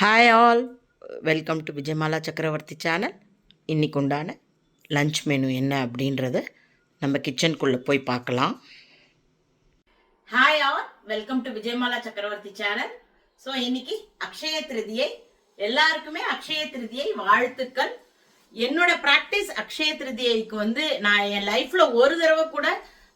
Hi all welcome to Vijayamala Chakravarthy channel இன்னைக்கு உண்டான lunch menu என்ன அப்படின்றத நம்ம கிச்சனுக்குள்ளே போய் பார்க்கலாம். Hi all welcome to Vijayamala Chakravarthy channel so இன்னைக்கு அக்ஷய திருதியை எல்லாருக்குமே அக்ஷய திருதியை வாழ்த்துக்கள். என்னோட ப்ராக்டிஸ் அக்ஷய திருதியைக்கு வந்து நான் என் லைஃப்பில் ஒரு தடவை கூட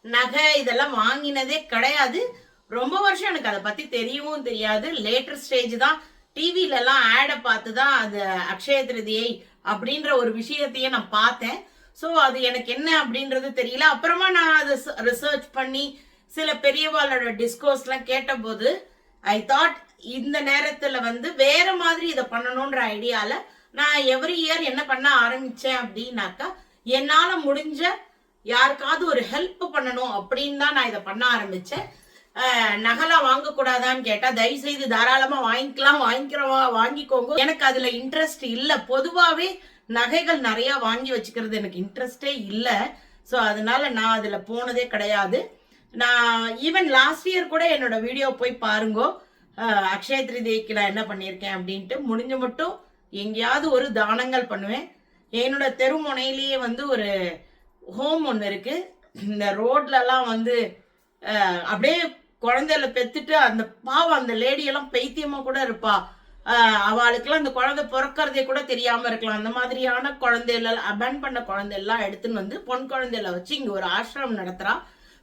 நகை இதெல்லாம் வாங்கினதே கிடையாது. ரொம்ப வருஷம் எனக்கு அதை பற்றி தெரியவும் தெரியாது. லேட்டர் ஸ்டேஜ் தான் டிவிலலாம் ஆடை பார்த்து தான் அது அக்ஷய திருதியை அப்படின்ற ஒரு விஷயத்தையே நான் பார்த்தேன். ஸோ அது எனக்கு என்ன அப்படின்றது தெரியல. அப்புறமா நான் அதை ரிசர்ச் பண்ணி சில பெரியவாளோட டிஸ்கோஸ்லாம் கேட்டபோது ஐ தாட் இந்த நேரத்தில் வந்து வேற மாதிரி இதை பண்ணணுன்ற ஐடியாவில் நான் எவ்ரி இயர் என்ன பண்ண ஆரம்பித்தேன் அப்படின்னாக்கா என்னால் முடிஞ்ச யாருக்காவது ஒரு ஹெல்ப் பண்ணணும் அப்படின்னு தான் நான் இதை பண்ண ஆரம்பித்தேன் நகைலாம் வாங்கக்கூடாதான்னு கேட்டா தயவு செய்து தாராளமா வாங்கிக்கலாம். வாங்கிக்கிறவா வாங்கிக்கோங்க. எனக்கு அதுல இன்ட்ரெஸ்ட் இல்ல. பொதுவாவே நகைகள் நிறைய வாங்கி வச்சுக்கிறது எனக்கு இன்ட்ரெஸ்டே இல்ல. ஸோ அதனால நான் அதுல போனதே கிடையாது. நான் ஈவன் லாஸ்ட் இயர் கூட என்னோட வீடியோ போய் பாருங்கோ. அக்ஷய திருதிக்கு நான் என்ன பண்ணியிருக்கேன் அப்படின்ட்டு முடிஞ்ச மட்டும் எங்கேயாவது ஒரு தானங்கள் பண்ணுவேன். என்னோட தெருமுனையிலேயே வந்து ஒரு ஹோம் ஒன்று இருக்கு. இந்த ரோட்லலாம் வந்து அப்படியே குழந்தைல பெத்துட்டு அந்த பாவம் அந்த லேடியெல்லாம் பைத்தியமா கூட இருப்பா. அஹ், அவளுக்கெல்லாம் அந்த குழந்தை பிறக்கறதே கூட தெரியாம இருக்கலாம். அந்த மாதிரியான குழந்தைகள் அபேன் பண்ண குழந்தையெல்லாம் எடுத்துன்னு வந்து பொன் குழந்தையில வச்சு இங்க ஒரு ஆசிரமம் நடத்துறா.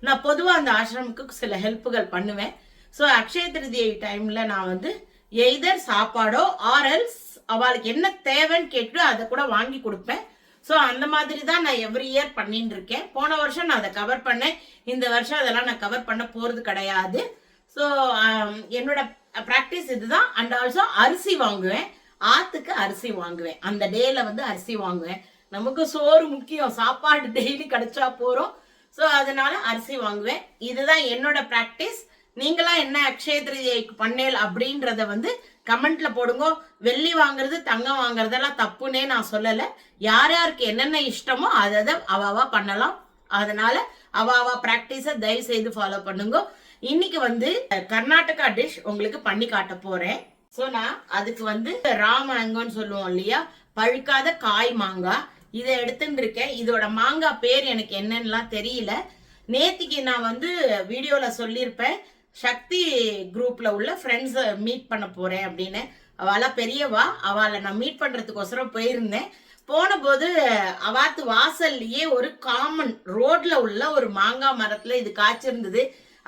நான் பொதுவா அந்த ஆசிரமுக்கு சில ஹெல்ப்புகள் பண்ணுவேன். ஸோ அக்ஷய திருதியை டைம்ல நான் வந்து எய்தர் சாப்பாடோ ஆர் எல்ஸ் அவளுக்கு என்ன தேவைன்னு கேட்டு அதை கூட வாங்கி கொடுப்பேன். ஸோ அந்த மாதிரி தான் நான் எவ்ரி இயர் பண்ணிட்டு இருக்கேன் போன வருஷம் நான் அதை கவர் பண்ணேன். இந்த வருஷம் அதெல்லாம் நான் கவர் பண்ண போகிறது கிடையாது. ஸோ um, என்னோட ப்ராக்டிஸ் இதுதான். அண்ட் ஆல்சோ அரிசி வாங்குவேன். ஆற்றுக்கு அரிசி வாங்குவேன். அந்த டேல வந்து அரிசி வாங்குவேன். நமக்கு சோறு முக்கியம். சாப்பாடு டெய்லி கிடைச்சா போகிறோம் ஸோ அதனால அரிசி வாங்குவேன். இதுதான் என்னோட ப்ராக்டிஸ் நீங்களாம் என்ன அக்ஷய திருதியைக்கு பண்ணேல் அப்படின்றத வந்து கமெண்ட்ல போடுங்க. வெள்ளி வாங்குறது தங்கம் வாங்குறதெல்லாம் தப்புன்னே நான் சொல்லலை. யார் யாருக்கு என்னென்ன இஷ்டமோ அதை அதை அவாவா பண்ணலாம். அதனால அவாவா ப்ராக்டிஸை தயவு செய்து ஃபாலோ பண்ணுங்க. இன்னைக்கு வந்து கர்நாடகா டிஷ் உங்களுக்கு பண்ணி காட்ட போறேன். ஸோ நான் அதுக்கு வந்து ரா மேங்கோன்னு சொல்லுவோம் இல்லையா? பழுக்காத காய் மாங்காய் இதை எடுத்துட்டு இருக்கேன். இதோட மாங்காய் பேர் எனக்கு என்னன்னுலாம் தெரியல. நேத்திக்கு நான் வந்து வீடியோல சொல்லியிருப்பேன். சக்தி குரூப்பில் உள்ள ஃப்ரெண்ட்ஸை மீட் பண்ண போகிறேன் அப்படின்னு. அவளா பெரியவா அவளை நான் மீட் பண்ணுறதுக்கோசரம் போயிருந்தேன். போன போது அவாத்து வாசல்லையே ஒரு காமன் ரோட்ல உள்ள ஒரு மாங்காய் மரத்துல இது காய்ச்சிருந்தது.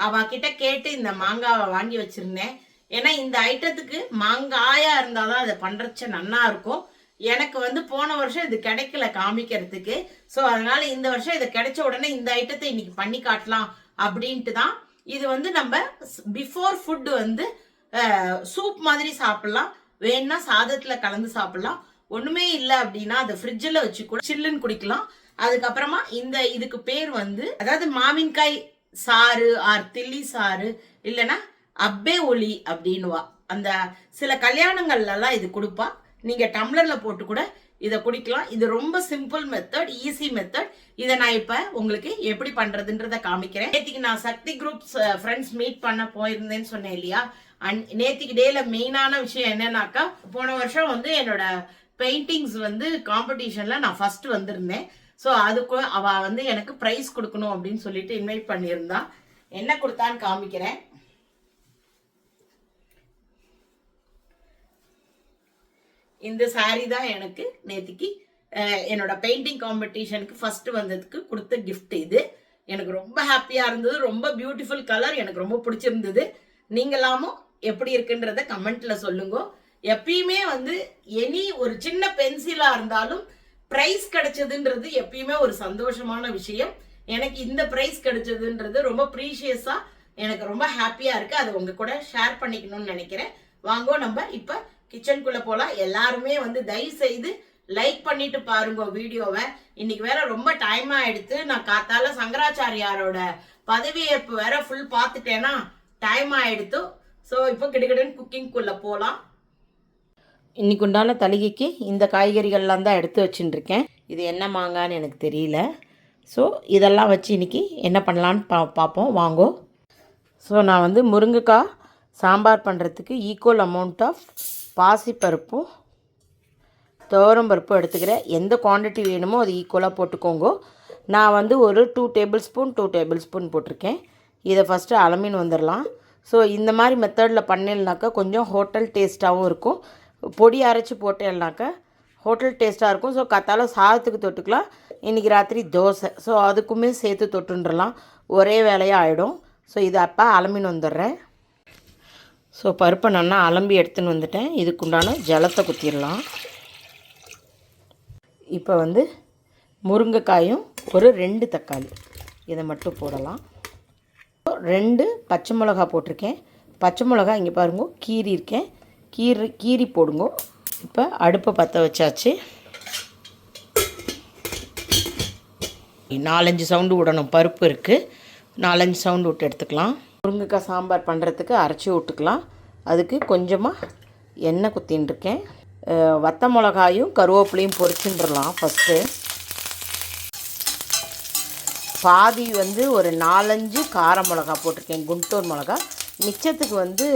அவ கிட்ட கேட்டு இந்த மாங்காவை வாங்கி வச்சிருந்தேன். ஏன்னா இந்த ஐட்டத்துக்கு மாங்காயா இருந்தாதான் அதை பண்றச்ச நன்னா இருக்கும். எனக்கு வந்து போன வருஷம் இது கிடைக்கல காமிக்கிறதுக்கு. ஸோ அதனால இந்த வருஷம் இது கிடைச்ச உடனே இந்த ஐட்டத்தை இன்னைக்கு பண்ணி காட்டலாம் அப்படின்ட்டு தான் இது வந்து நம்ம பிஃபோர் ஃபுட்டு வந்து சூப் மாதிரி சாப்பிடலாம். வேணும்னா சாதத்துல கலந்து சாப்பிடலாம். ஒண்ணுமே இல்லை அப்படின்னா அதை ஃப்ரிட்ஜில் வச்சு கூட சில்லுன்னு குடிக்கலாம். அதுக்கப்புறமா இந்த இதுக்கு பேர் வந்து அதாவது மாவின்காய் சாறு ஆர் தில்லி சாறு இல்லைன்னா அப்பே ஒளி அப்படின்னுவா. அந்த சில கல்யாணங்கள்லாம் இது கொடுப்பா. நீங்க டம்ளர்ல போட்டு கூட இதை குடிக்கலாம் இது ரொம்ப சிம்பிள் மெத்தட் ஈஸி மெத்தட் இதை நான் இப்ப உங்களுக்கு எப்படி பண்றதுன்றத காமிக்கிறேன். நேற்றுக்கு நான் சக்தி குரூப் ஃப்ரெண்ட்ஸ் மீட் பண்ண போயிருந்தேன்னு சொன்னேன் இல்லையா? அண்ட் நேற்றுக்கு டேல மெயினான விஷயம் என்னன்னாக்கா போன வருஷம் வந்து என்னோட பெயிண்டிங்ஸ் வந்து காம்படிஷன்ல நான் ஃபர்ஸ்ட் வந்திருந்தேன். ஸோ அதுக்கு அவ வந்து எனக்கு ப்ரைஸ் கொடுக்கணும் அப்படின்னு சொல்லிட்டு இன்வைட் பண்ணியிருந்தா. என்ன கொடுத்தான்னு காமிக்கிறேன். இந்த saree தான் எனக்கு நேத்திக்கு என்னோட பெயிண்டிங் காம்படிஷனுக்கு ஃபர்ஸ்ட் வந்ததுக்கு கொடுத்த கிஃப்ட் இது. எனக்கு ரொம்ப ஹாப்பியா இருந்தது. ரொம்ப பியூட்டிஃபுல் கலர் எனக்கு ரொம்ப பிடிச்சிருந்தது. நீங்களாமும் எப்படி இருக்குன்றத கமெண்ட்ல சொல்லுங்க. எப்பயுமே வந்து எனி ஒரு சின்ன பென்சிலா இருந்தாலும் பிரைஸ் கிடைச்சதுன்றது எப்பயுமே ஒரு சந்தோஷமான விஷயம். எனக்கு இந்த பிரைஸ் கிடைச்சதுன்றது ரொம்ப ப்ரீஷியஸா எனக்கு ரொம்ப ஹாப்பியா இருக்கு. அதை உங்க கூட ஷேர் பண்ணிக்கணும்னு நினைக்கிறேன். வாங்கோ நம்ம இப்போ கிச்சனுக்குள்ளே போகலாம் எல்லாருமே வந்து தயவு செய்து லைக் பண்ணிட்டு பாருங்க வீடியோவை. இன்னைக்கு வேற ரொம்ப டைம் ஆயிடுத்து. நான் காத்தால சங்கராச்சாரியாரோட பதவியேற்பு வேற ஃபுல் பார்த்துட்டேன்னா டைம் ஆயிடுத்து. ஸோ இப்போ கிடுகிடுன்னு குக்கிங்குள்ளே போகலாம் இன்னைக்கு உண்டான தலிகைக்கு இந்த காய்கறிகள்லாம் தான் எடுத்து வச்சுட்டுருக்கேன். இது என்ன மாங்கான்னு எனக்கு தெரியல. ஸோ இதெல்லாம் வச்சு இன்றைக்கி என்ன பண்ணலான்னு பா பார்ப்போம். வாங்கோ. ஸோ நான் வந்து முருங்கைக்காய் சாம்பார் பண்ணுறதுக்கு ஈக்குவல் அமௌண்ட் ஆஃப் பாசிப்பருப்பும் துவரம் பருப்பும் எடுத்துக்கிறேன். எந்த குவாண்டிட்டி வேணுமோ அது ஈக்குவலாக போட்டுக்கோங்க. நான் வந்து ஒரு two tablespoon two tablespoon போட்டிருக்கேன். இதை ஃபஸ்ட்டு அலமீன் வந்துடலாம் ஸோ இந்த மாதிரி மெத்தடில் பண்ணிடலாக்கா கொஞ்சம் ஹோட்டல் டேஸ்ட்டாகவும் இருக்கும். பொடி அரைச்சி போட்டேன்னாக்கா ஹோட்டல் டேஸ்ட்டாக இருக்கும். ஸோ கத்தால சாதத்துக்கு தொட்டுக்கலாம். இன்றைக்கி ராத்திரி தோசை. ஸோ அதுக்குமே சேர்த்து தொட்டுன்றலாம். ஒரே வேலையாக ஆகிடும் ஸோ இது அப்போ அலமீன் வந்துடுறேன். ஸோ பருப்பை நல்லா அலம்பி எடுத்துன்னு வந்துட்டேன். இதுக்குண்டான ஜலத்தை குத்திடலாம் இப்போ வந்து முருங்கைக்காயும் ஒரு ரெண்டு தக்காளி. இதை மட்டும் போடலாம். ரெண்டு பச்சை மிளகா போட்டிருக்கேன். பச்சை மிளகா இங்கே பாருங்க கீரி இருக்கேன். கீரி கீரி போடுங்க. இப்போ அடுப்பை பற்ற வச்சாச்சு. நாலஞ்சு சவுண்டு விடணும். பருப்பு இருக்குது நாலஞ்சு சவுண்டு விட்டு எடுத்துக்கலாம். முருங்கைக்காய் சாம்பார் பண்ணுறதுக்கு அரைச்சி விட்டுக்கலாம். அதுக்கு கொஞ்சமாக எண்ணெய் குத்தின்ட்டுருக்கேன் வத்த மிளகாயும் கருவேப்பிலையும் பொரிச்சுன்றலாம் ஃபஸ்ட்டு பாதி வந்து ஒரு நாலஞ்சு கார மிளகா போட்டிருக்கேன். குண்டூர் மிளகா. மிச்சத்துக்கு வந்து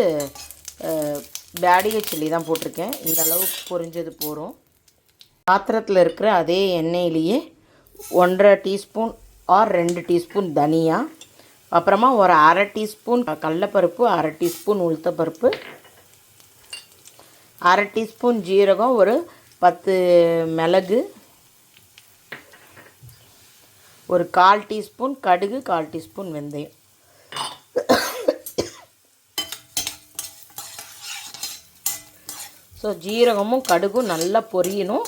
பேடிகை சில்லி தான் போட்டிருக்கேன். இந்த அளவுக்கு பொரிஞ்சது போகிறோம் பாத்திரத்தில் இருக்கிற அதே எண்ணெயிலேயே ஒன்றரை டீஸ்பூன் ஆர் ரெண்டு டீஸ்பூன் தனியாக அப்புறமா ஒரு அரை டீஸ்பூன் கடலப்பருப்பு அரை டீஸ்பூன் உளுத்தப்பருப்பு அரை டீஸ்பூன் ஜீரகம் ஒரு பத்து மிளகு ஒரு கால் டீஸ்பூன் கடுகு கால் டீஸ்பூன் வெந்தயம். ஸோ ஜீரகமும் கடுகும் நல்லா பொரியணும்.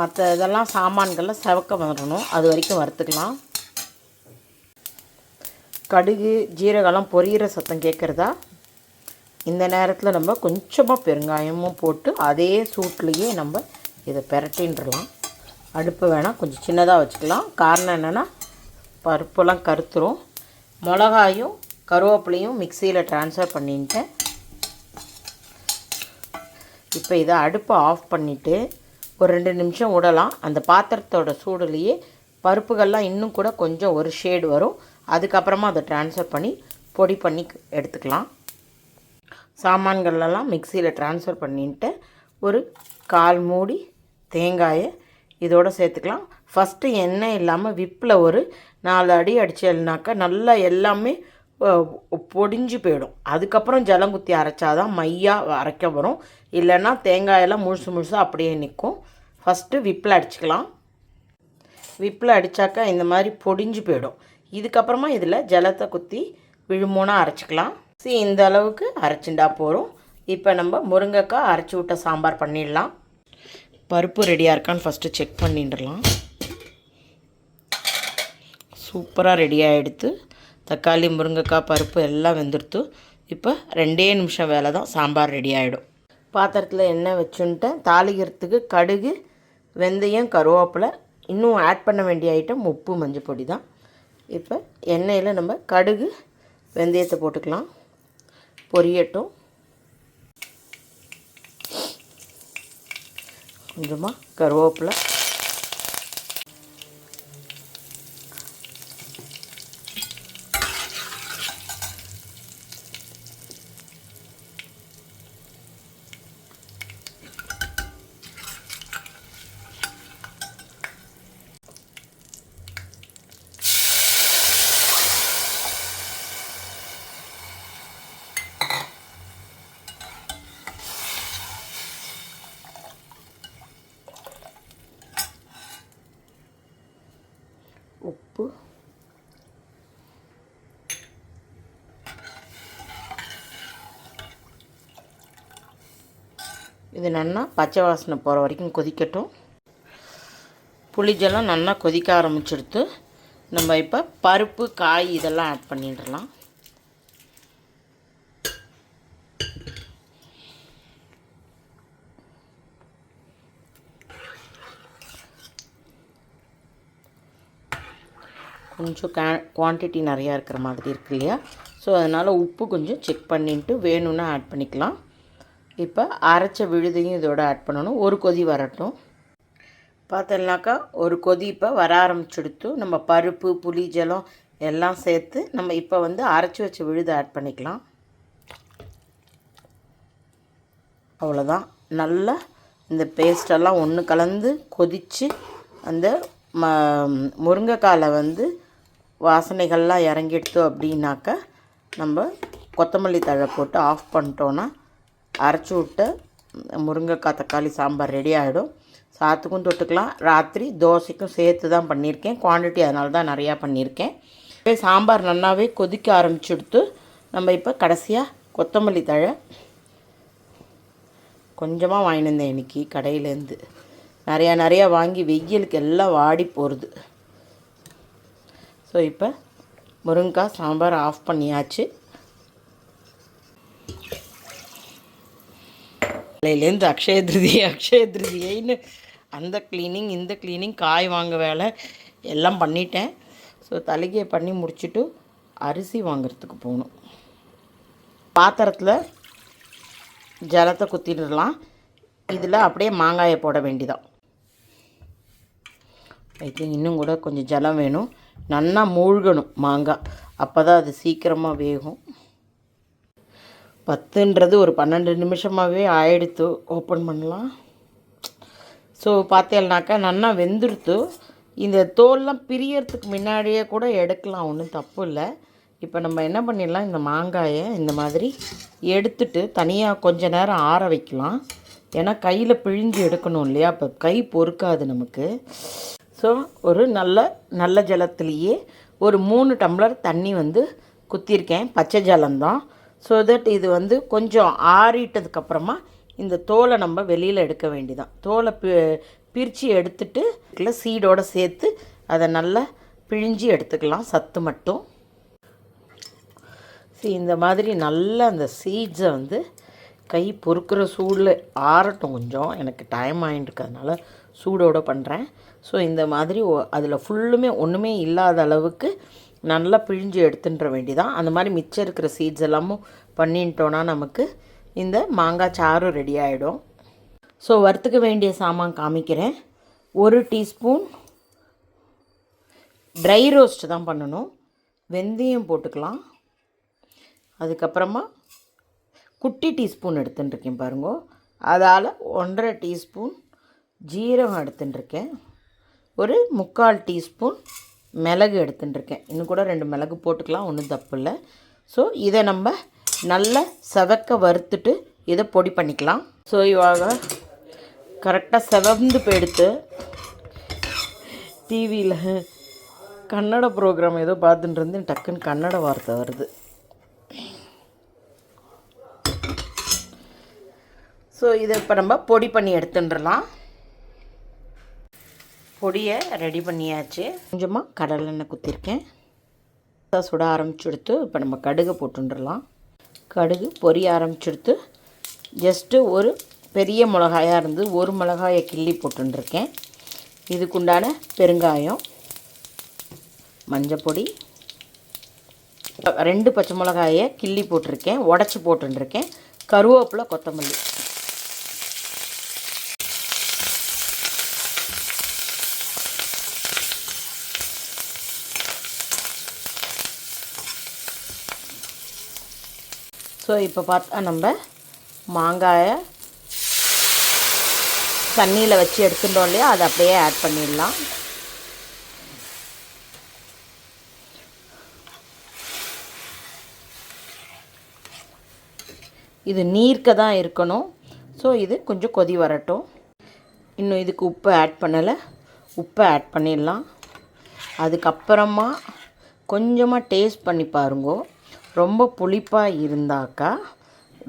மற்ற இதெல்லாம் சாமான்கள்லாம் செவக்க வரணும் அது வரைக்கும் வறுத்துக்கலாம். கடுகு ஜீரகம்லாம் பொரியிற சத்தம் கேட்குறதா? இந்த நேரத்தில் நம்ம கொஞ்சமாக பெருங்காயமும் போட்டு அதே சூட்லேயே நம்ம இதை பெரட்டின்றலாம். அடுப்பு வேணால் கொஞ்சம் சின்னதாக வச்சுக்கலாம். காரணம் என்னென்னா பருப்பெல்லாம் கருத்துரும். மிளகாயும் கருவேப்பிலையும் மிக்சியில் ட்ரான்ஸ்ஃபர் பண்ணிட்டேன் இப்போ இதை அடுப்பை ஆஃப் பண்ணிவிட்டு ஒரு ரெண்டு நிமிஷம் விடலாம். அந்த பாத்திரத்தோட சூடுலேயே பருப்புகள்லாம் இன்னும் கூட கொஞ்சம் ஒரு ஷேடு வரும். அதுக்கப்புறமா அதை ட்ரான்ஸ்ஃபர் பண்ணி பொடி பண்ணி எடுத்துக்கலாம். சாமான்களெல்லாம் மிக்சியில் ட்ரான்ஸ்ஃபர் பண்ணிட்டு ஒரு கால் மூடி தேங்காயை இதோட சேர்த்துக்கலாம். ஃபஸ்ட்டு எண்ணெய் இல்லாமல் விப்பில் ஒரு நாலு அடி அடிச்சேன்னாக்கா நல்லா எல்லாமே பொடிஞ்சு போயிடும். அதுக்கப்புறம் ஜலங்குத்தி அரைச்சாதான் மையாக அரைக்க வரும். இல்லைன்னா தேங்காயெல்லாம் முழுசு முழுசாக அப்படியே நிற்கும். ஃபஸ்ட்டு விப்பில் அடிச்சுக்கலாம். விப்பில் அடித்தாக்கா இந்த மாதிரி பொடிஞ்சு போயிடும். இதுக்கப்புறமா இதில் ஜலத்தை குத்தி விழுமோனா அரைச்சிக்கலாம். சரி இந்த அளவுக்கு அரைச்சிண்டா போகிறோம் இப்போ நம்ம முருங்கைக்காய் அரைச்சி விட்ட சாம்பார் பண்ணிடலாம். பருப்பு ரெடியாக இருக்கான்னு ஃபஸ்ட்டு செக் பண்ணிடலாம். சூப்பராக ரெடியாக எடுத்து தக்காளி முருங்கைக்காய் பருப்பு எல்லாம் வெந்துடுத்து இப்போ ரெண்டே நிமிஷம் வேலை தான் சாம்பார் ரெடி ஆகிடும் பாத்திரத்தில் எண்ணெய் வச்சுன்ட்டேன். தாளிக்கிறதுக்கு கடுகு வெந்தயம் கருவேப்பிலை இன்னும் ஆட் பண்ண வேண்டிய ஐட்டம் உப்பு மஞ்சள் பொடி தான். இப்போ எண்ணெயில் நம்ம கடுகு வெந்தயத்தை போட்டுக்கலாம். பொரியட்டும். கொஞ்சமாக கருவேப்பிலை உப்பு இது நல்லா பச்சை வாசனை போகிற வரைக்கும் கொதிக்கட்டும். புளிஜெல்லாம் நல்லா கொதிக்க ஆரம்பிச்சிடுத்து நம்ம இப்போ பருப்பு காய் இதெல்லாம் ஆட் பண்ணிடலாம். கொஞ்சம் கே குவான்டிட்டி நிறையா இருக்கிற மாதிரி இருக்கு இல்லையா? ஸோ அதனால் உப்பு கொஞ்சம் செக் பண்ணிட்டு வேணும்னா ஆட் பண்ணிக்கலாம். இப்போ அரைச்ச விழுதையும் இதோட ஆட் பண்ணணும். ஒரு கொதி வரட்டும். பார்த்தோம்னாக்கா ஒரு கொதி இப்போ வர ஆரம்பிச்சுடுத்து நம்ம பருப்பு புளி ஜலம் எல்லாம் சேர்த்து நம்ம இப்போ வந்து அரைச்சி வச்ச விழுதை ஆட் பண்ணிக்கலாம். அவ்வளோதான் நல்லா இந்த பேஸ்டெல்லாம் ஒன்று கலந்து கொதித்து அந்த ம முருங்கைக்காலை வந்து வாசனைகள்லாம் இறங்கிடுத்து அப்படின்னாக்கா நம்ம கொத்தமல்லி தழை போட்டு ஆஃப் பண்ணிட்டோன்னா அரைச்சி விட்டு முருங்கைக்காய் தக்காளி சாம்பார் ரெடி ஆகிடும் சாத்துக்கும் தொட்டுக்கலாம். ராத்திரி தோசைக்கும் சேர்த்து தான் பண்ணியிருக்கேன். குவான்டிட்டி அதனால தான் நிறையா பண்ணியிருக்கேன். சாம்பார் நல்லாவே கொதிக்க ஆரம்பிச்சுடுத்து நம்ம இப்போ கடைசியாக கொத்தமல்லி தழை கொஞ்சமாக வாங்கிட்டு வந்தேன் இன்னைக்கு கடையிலேருந்து நிறையா நிறையா வாங்கி வெயிலுக்கு எல்லாம் வாடி போகிறது ஸோ இப்போ முருங்கைக்காய் சாம்பார் ஆஃப் பண்ணியாச்சு. காலையிலேருந்து அக்ஷய திருதியை அக்ஷய திருதியைன்னு அந்த க்ளீனிங் இந்த க்ளீனிங் காய் வாங்க வேலை எல்லாம் பண்ணிட்டேன். ஸோ தலைகையை பண்ணி முடிச்சுட்டு அரிசி வாங்குறதுக்கு போகணும். பாத்திரத்தில் ஜலத்தை குத்திடலாம். இதில் அப்படியே மாங்காயை போட வேண்டிதான். ஐ திங்க் இன்னும் கூட கொஞ்சம் ஜலம் வேணும். நல்லா மூழ்கணும் மாங்காய். அப்போ தான் அது சீக்கிரமாக வேகும். பத்துன்றது ஒரு பன்னெண்டு நிமிஷமாகவே ஆயிடுத்து. ஓப்பன் பண்ணலாம். ஸோ பார்த்தேன்னாக்கா நல்லா வெந்துடுத்து இந்த தோல்லாம் பிரியறதுக்கு முன்னாடியே கூட எடுக்கலாம். ஒன்றும் தப்பு இல்லை. இப்போ நம்ம என்ன பண்ணிடலாம்? இந்த மாங்காயை இந்த மாதிரி எடுத்துட்டு தனியாக கொஞ்ச நேரம் ஆற வைக்கலாம். ஏன்னா கையில் பிழிஞ்சு எடுக்கணும் இல்லையா? அப்போ கை பொறுக்காது நமக்கு. ஸோ ஒரு நல்ல நல்ல ஜலத்துலேயே ஒரு மூணு டம்ளர் தண்ணி வந்து குத்திருக்கேன். பச்சை ஜலம்தான். ஸோ தட் இது வந்து கொஞ்சம் ஆறிட்டதுக்கப்புறமா இந்த தோலை நம்ம வெளியில் எடுக்க வேண்டிதான். தோலை பி பிரித்து எடுத்துட்டு இல்லை சீடோடு சேர்த்து அதை நல்லா பிழிஞ்சு எடுத்துக்கலாம் சத்து மட்டும். சரி இந்த மாதிரி நல்ல அந்த சீட்ஸை வந்து கை பொறுக்கிற சூடில் ஆறட்டும் கொஞ்சம். எனக்கு டைம் ஆகிட்டுருக்கிறதுனால சூடோடு பண்ணுறேன் ஸோ இந்த மாதிரி அதில் ஃபுல்லுமே ஒன்றுமே இல்லாத அளவுக்கு நல்லா பிழிஞ்சு எடுத்துன்ற வேண்டிதான். அந்த மாதிரி மிச்சம் இருக்கிற சீட்ஸ் எல்லாமும் பண்ணிட்டோன்னா நமக்கு இந்த மாங்காய் சாரும் ரெடி ஆகிடும் ஸோ வறுத்துக்க வேண்டிய சாமான் காமிக்கிறேன். ஒரு டீஸ்பூன் ட்ரை ரோஸ்ட் தான் பண்ணணும். வெந்தயம் போட்டுக்கலாம். அதுக்கப்புறமா குட்டி டீஸ்பூன் எடுத்துட்டுருக்கேன் பாருங்க. அதால் ஒன்றரை டீஸ்பூன் ஜீரகம் எடுத்துட்டுருக்கேன். ஒரு முக்கால் டீஸ்பூன் மிளகு எடுத்துட்டுருக்கேன். இன்னும் கூட ரெண்டு மிளகு போட்டுக்கலாம் ஒன்றும் தப்பு இல்லை. ஸோ இதை நம்ம நல்லா செவக்க வறுத்துட்டு இதை பொடி பண்ணிக்கலாம். ஸோ இவாக கரெக்டாக செவந்து போயிடுத்து டிவியில் கன்னட ப்ரோக்ராம் ஏதோ பார்த்துட்டு இருந்து டக்குன்னு கன்னட வார்த்தை வருது. ஸோ இதை இப்போ நம்ம பொடி பண்ணி எடுத்துட்டுலாம் பொடியை ரெடி பண்ணியாச்சு. கொஞ்சமாக கடலெண்ணெய் குத்திருக்கேன். சுட ஆரம்பிச்சுடுத்து இப்போ நம்ம கடுகு போட்டுடலாம் கடுகு பொரிய ஆரம்பிச்சுடுத்து ஜஸ்ட்டு ஒரு பெரிய மிளகாயாக இருந்து ஒரு மிளகாயை கிள்ளி போட்டுருக்கேன் இதுக்குண்டான பெருங்காயம் மஞ்சப்பொடி ரெண்டு பச்சை மிளகாயை கிள்ளி போட்டிருக்கேன் உடச்சி போட்டுருக்கேன் கருவேப்பிலை கொத்தமல்லி. ஸோ இப்போ பார்த்தா நம்ம மாங்காயை தண்ணியில் வச்சு எடுத்துட்டோம் இல்லையா? அதை அப்படியே ஆட் பண்ணிடலாம். இது நீர்க்க தான் இருக்கணும். ஸோ இது கொஞ்சம் கொதி வரட்டும். இன்னும் இதுக்கு உப்பு ஆட் பண்ணலை. உப்பை ஆட் பண்ணிடலாம். அதுக்கப்புறமா கொஞ்சமாக டேஸ்ட் பண்ணி பாருங்கோ. ரொம்ப புளிப்பாக இருந்தாக்கா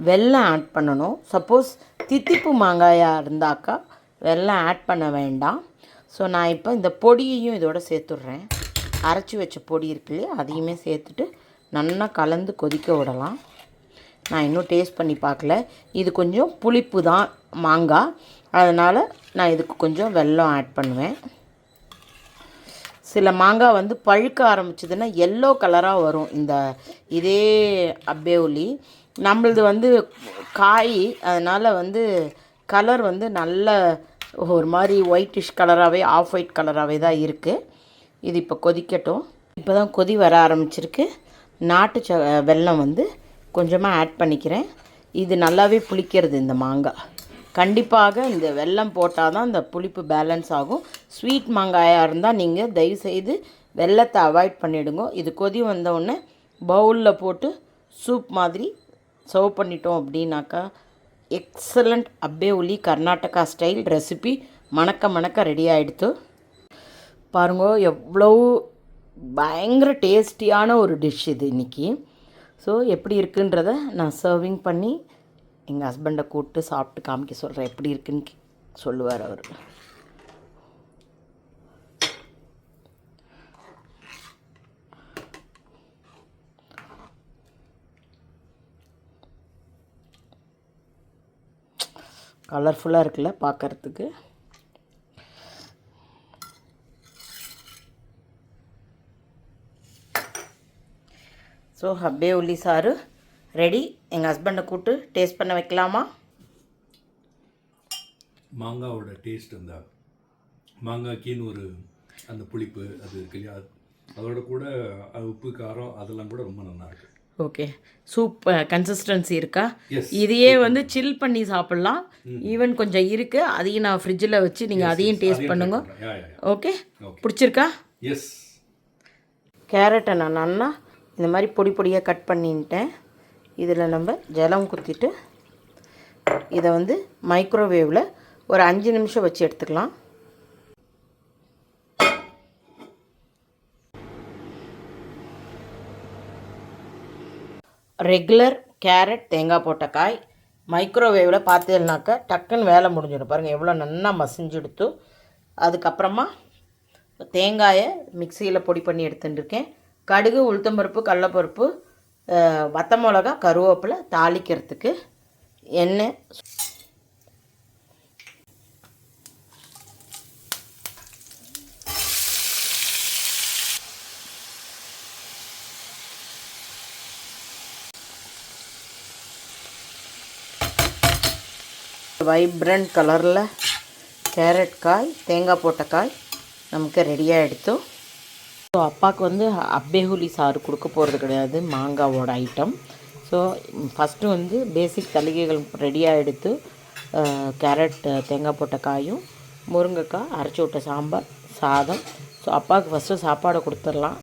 வெல்லம் ஆட் பண்ணணும். சப்போஸ் தித்திப்பு மாங்காயாக இருந்தாக்கா வெல்லம் ஆட் பண்ண வேண்டாம். ஸோ நான் இப்போ இந்த பொடியையும் இதோட சேர்த்துட்றேன். அரைச்சி வச்ச பொடி இருக்கு இல்லையா அதையுமே சேர்த்துட்டு நல்லா கலந்து கொதிக்க விடலாம். நான் இன்னும் டேஸ்ட் பண்ணி பார்க்கல. இது கொஞ்சம் புளிப்பு தான் மாங்காய். அதனால் நான் இதுக்கு கொஞ்சம் வெல்லம் ஆட் பண்ணுவேன். சில மாங்காய் வந்து பழுக்க ஆரம்பிச்சதுன்னா எல்லோ கலராக வரும் இந்த இதே அப்பேவுலி நம்மளது வந்து காய் அதனால் வந்து கலர் வந்து நல்ல ஒரு மாதிரி ஒயிட்டிஷ் கலராகவே ஆஃப் ஒயிட் கலராகவே தான் இருக்குது இது இப்போ கொதிக்கட்டும். இப்போ தான் கொதி வர ஆரம்பிச்சிருக்கு. நாட்டு ச வெல்லம் வந்து கொஞ்சமாக ஆட் பண்ணிக்கிறேன். இது நல்லாவே புளிக்கிறது இந்த மாங்காய். கண்டிப்பாக இந்த வெல்லம் போட்டால் தான் இந்த புளிப்பு பேலன்ஸ் ஆகும். ஸ்வீட் மாங்காயாக இருந்தால் நீங்கள் தயவுசெய்து வெல்லத்தை அவாய்ட் பண்ணிவிடுங்க இது கொதி வந்தவுடனே பவுலில் போட்டு சூப் மாதிரி சர்வ் பண்ணிட்டோம் அப்படின்னாக்கா எக்ஸலண்ட் அப்பே உளி கர்நாடகா ஸ்டைல் ரெசிபி மணக்க மணக்க ரெடி ஆகிடுத்து பாருங்க எவ்வளோ பயங்கர டேஸ்டியான ஒரு டிஷ் இது இன்றைக்கி ஸோ எப்படி இருக்குன்றத நான் சர்விங் பண்ணி எங்கள் ஹஸ்பண்டை கூப்பிட்டு சாப்பிட்டு காமிக்க சொல்கிறேன் எப்படி இருக்குன்னு சொல்லுவார் அவர். கலர்ஃபுல்லாக இருக்குல்ல பார்க்கறதுக்கு ஸோ ஹப்பே ஒலி சாரு ரெடி. எங்கள் ஹஸ்பண்டை கூப்பிட்டு டேஸ்ட் பண்ண வைக்கலாமா? மாங்காவோட டேஸ்ட் அந்த மாங்காய்க்கின்னு ஒரு அந்த புளிப்பு அது இருக்கு இல்லையா? அது- அதோட கூட உப்பு காரம் அதெல்லாம் கூட ரொம்ப நல்லா இருக்கு. ஓகே சூப் கன்சிஸ்டன்சி இருக்கா. இதையே வந்து சில் பண்ணி சாப்பிட்லாம். ஈவன் கொஞ்சம் இருக்குது அதையும் நான் ஃப்ரிட்ஜில் வச்சு நீங்கள் அதையும் டேஸ்ட் பண்ணுங்க. ஓகே. பிடிச்சிருக்கா? எஸ் கேரட்டை நான் நல்லா இந்த மாதிரி பொடி பொடியாக கட் பண்ணிட்டேன். இதில் நம்ம ஜலம் குத்திட்டு இதை வந்து மைக்ரோவேவில் ஒரு அஞ்சு நிமிஷம் வச்சு எடுத்துக்கலாம். ரெகுலர் கேரட் தேங்காய் போட்ட காய் மைக்ரோவேவில் பார்த்தீங்கன்னாக்கா டக்குன்னு வேலை முடிஞ்சிடும். பாருங்கள் எவ்வளோ நல்லா மசிஞ்செடுத்து. அதுக்கப்புறமா தேங்காயை மிக்சியில் பொடி பண்ணி எடுத்துட்டுருக்கேன். கடுகு உளுத்தம்பருப்பு கடலப்பருப்பு வத்த மிளகா கருவேப்பிலை தாளிக்கிறதுக்கு எண்ணெய். வைப்ரண்ட் கலரில் கேரட் காய் தேங்காய் போட்ட காய் நமக்கு ரெடியாக எடுத்து ஸோ அப்பாவுக்கு வந்து அப்பேஹுலி சாறு கொடுக்க போகிறது கிடையாது மாங்காவோட ஐட்டம் ஸோ ஃபஸ்ட்டு வந்து பேசிக் தலிகைகள் ரெடியாக எடுத்து கேரட்டு கேரட் தேங்காய் போட்ட காயும் முருங்கைக்காய் அரைச்சி விட்ட சாம்பார் சாதம். ஸோ அப்பாவுக்கு ஃபஸ்ட்டு சாப்பாடை கொடுத்துடலாம்.